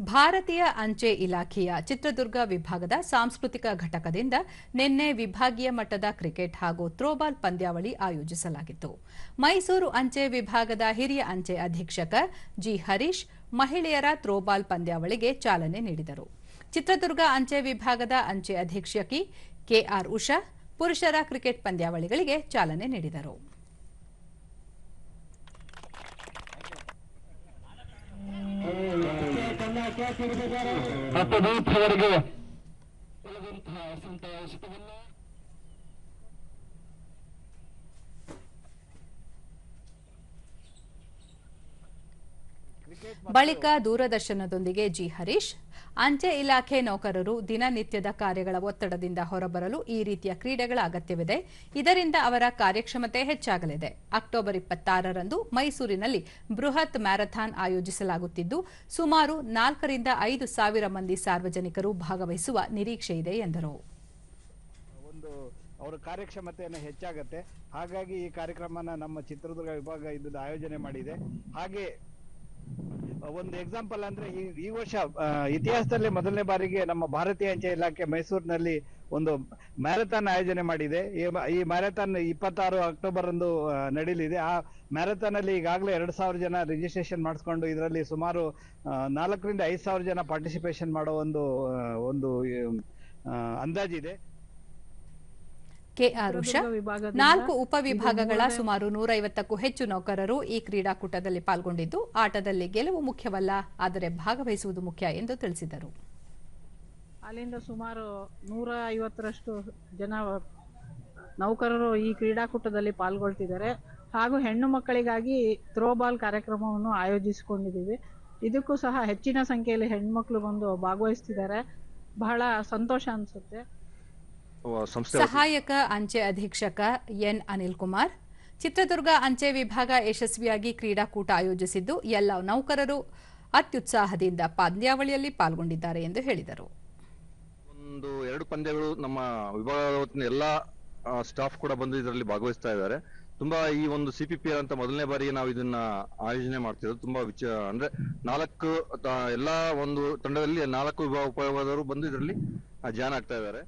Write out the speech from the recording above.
ಭಾರತೀಯ ಅಂಚೆ ಇಲಾಖೆಯ ಚಿತ್ರದುರ್ಗ ವಿಭಾಗದ ಸಾಂಸ್ಕೃತಿಕ ಘಟಕದಿಂದ ನಿನ್ನೆ ವಿಭಾಗೀಯ ಮಟ್ಟದ ಕ್ರಿಕೆಟ್ ಹಾಗೂ ಥ್ರೋಬಾಲ್ ಪಂದ್ಯಾವಳಿ ಆಯೋಜಿಸಲಾಗಿತ್ತು. ಮೈಸೂರು ಅಂಚೆ ವಿಭಾಗದ ಹಿರಿಯ ಅಂಚೆ ಅಧೀಕ್ಷಕ ಜಿ ಹರೀಶ್ ಮಹಿಳೆಯರ ಥ್ರೋಬಾಲ್ ಪಂದ್ಯಾವಳಿಗೆ ಚಾಲನೆ ನೀಡಿದರು. ಚಿತ್ರದುರ್ಗ ಅಂಚೆ ವಿಭಾಗದ ಅಂಚೆ ಅಧೀಕ್ಷಕಿ ಕೆಆರ್ ಉಷಾ ಪುರುಷರ ಕ್ರಿಕೆಟ್ ಪಂದ್ಯಾವಳಿಗಳಿಗೆ ಚಾಲನೆ ನೀಡಿದರು. അപ്പോൾ നീ പറയുക ಬಳಿಕ ದೂರದರ್ಶನದೊಂದಿಗೆ ಜಿ ಹರೀಶ್, ಅಂಚೆ ಇಲಾಖೆ ನೌಕರರು ದಿನನಿತ್ಯದ ಕಾರ್ಯಗಳ ಒತ್ತಡದಿಂದ ಹೊರಬರಲು ಈ ರೀತಿಯ ಕ್ರೀಡೆಗಳ ಅಗತ್ಯವಿದೆ. ಇದರಿಂದ ಅವರ ಕಾರ್ಯಕ್ಷಮತೆ ಹೆಚ್ಚಾಗಲಿದೆ. ಅಕ್ಟೋಬರ್ ಇಪ್ಪತ್ತಾರರಂದು ಮೈಸೂರಿನಲ್ಲಿ ಬೃಹತ್ ಮ್ಯಾರಥಾನ್ ಆಯೋಜಿಸಲಾಗುತ್ತಿದ್ದು, ಸುಮಾರು ನಾಲ್ಕರಿಂದ ಐದು ಸಾವಿರ ಮಂದಿ ಸಾರ್ವಜನಿಕರು ಭಾಗವಹಿಸುವ ನಿರೀಕ್ಷೆ ಇದೆ ಎಂದರು. ಅವರ ಕಾರ್ಯಕ್ಷಮತೆಯನ್ನು ಹೆಚ್ಚಾಗತ್ತೆ. ಹಾಗಾಗಿ ಈ ಕಾರ್ಯಕ್ರಮನ ನಮ್ಮ ಚಿತ್ರದುರ್ಗ ವಿಭಾಗ ಇದನ್ನು ಆಯೋಜನೆ ಮಾಡಿದೆ. ಹಾಗೆ ಒಂದು ಎಕ್ಸಾಂಪಲ್ ಅಂದ್ರೆ ಈ ಈ ವರ್ಷ ಇತಿಹಾಸದಲ್ಲಿ ಮೊದಲನೇ ಬಾರಿಗೆ ನಮ್ಮ ಭಾರತೀಯ ಅಂಚೆ ಇಲಾಖೆ ಮೈಸೂರಿನಲ್ಲಿ ಒಂದು ಮ್ಯಾರಥಾನ್ ಆಯೋಜನೆ ಮಾಡಿದೆ. ಈ ಮ್ಯಾರಥಾನ್ ಇಪ್ಪತ್ತಾರು ಅಕ್ಟೋಬರ್ ಅಂದು ನಡೀಲಿದೆ. ಆ ಮ್ಯಾರಥಾನ್ ಅಲ್ಲಿ ಈಗಾಗಲೇ ಎರಡು ಸಾವಿರ ಜನ ರಿಜಿಸ್ಟ್ರೇಷನ್ ಮಾಡಿಸ್ಕೊಂಡು ಇದರಲ್ಲಿ ಸುಮಾರು ನಾಲ್ಕರಿಂದ ಐದು ಸಾವಿರ ಜನ ಪಾರ್ಟಿಸಿಪೇಷನ್ ಮಾಡೋ ಒಂದು ಒಂದು ಅಂದಾಜಿದೆ. ಕೆಆರ್ ಉಷಾ ವಿಭಾಗದಿಂದ ನಾಲ್ಕು ಉಪವಿಭಾಗಗಳ ಸುಮಾರು ನೂರೈವತ್ತಕ್ಕೂ ಹೆಚ್ಚು ನೌಕರರು ಈ ಕ್ರೀಡಾಕೂಟದಲ್ಲಿ ಪಾಲ್ಗೊಂಡಿದ್ದು ಆಟದಲ್ಲಿ ಗೆಲುವು ಮುಖ್ಯವಲ್ಲ ಆದರೆ ಭಾಗವಹಿಸುವುದು ಮುಖ್ಯ ಎಂದು ತಿಳಿಸಿದರು. ಅಲ್ಲಿಂದ ಸುಮಾರು ನೂರ ಐವತ್ತರಷ್ಟು ಜನ ನೌಕರರು ಈ ಕ್ರೀಡಾಕೂಟದಲ್ಲಿ ಪಾಲ್ಗೊಳ್ತಿದ್ದಾರೆ. ಹಾಗೂ ಹೆಣ್ಣು ಮಕ್ಕಳಿಗಾಗಿ ಥ್ರೋಬಾಲ್ ಕಾರ್ಯಕ್ರಮವನ್ನು ಆಯೋಜಿಸಿಕೊಂಡಿದ್ದೀವಿ. ಇದಕ್ಕೂ ಸಹ ಹೆಚ್ಚಿನ ಸಂಖ್ಯೆಯಲ್ಲಿ ಹೆಣ್ಮಕ್ಳು ಬಂದು ಭಾಗವಹಿಸ್ತಿದ್ದಾರೆ. ಬಹಳ ಸಂತೋಷ ಅನಿಸುತ್ತೆ. ಸಹಾಯಕ ಅಂಚೆ ಅಧೀಕ್ಷಕ ಎನ್ ಅನಿಲ್ ಕುಮಾರ್ ಚಿತ್ರದುರ್ಗ ಅಂಚೆ ವಿಭಾಗ ಯಶಸ್ವಿಯಾಗಿ ಕ್ರೀಡಾಕೂಟ ಆಯೋಜಿಸಿದ್ದು ಎಲ್ಲ ನೌಕರರು ಅತ್ಯುತ್ಸಾಹದಿಂದ ಪಂದ್ಯಾವಳಿಯಲ್ಲಿ ಪಾಲ್ಗೊಂಡಿದ್ದಾರೆ ಎಂದು ಹೇಳಿದರು. ಒಂದು ಎರಡು ಪಂದ್ಯಗಳು ನಮ್ಮ ವಿಭಾಗದ ಎಲ್ಲ ಸ್ಟಾಫ್ ಕೂಡ ಬಂದು ಇದರಲ್ಲಿ ಭಾಗವಹಿಸ್ತಾ ಇದ್ದಾರೆ. ತುಂಬಾ ಈ ಒಂದು ಸಿ ಪಿ ಪಿ ಅಂತ ಮೊದಲನೇ ಬಾರಿಗೆ ನಾವು ಇದನ್ನ ಆಯೋಜನೆ ಮಾಡ್ತಿರೋದು. ತುಂಬಾ ವಿಚ ಅಂದ್ರೆ ನಾಲ್ಕು ಎಲ್ಲಾ ಒಂದು ತಂಡದಲ್ಲಿ ನಾಲ್ಕು ವಿಭಾಗ ಉಪಯೋಗದವರು ಬಂದು ಇದರಲ್ಲಿ ಜಾಯ್ನ್ ಆಗ್ತಾ ಇದ್ದಾರೆ.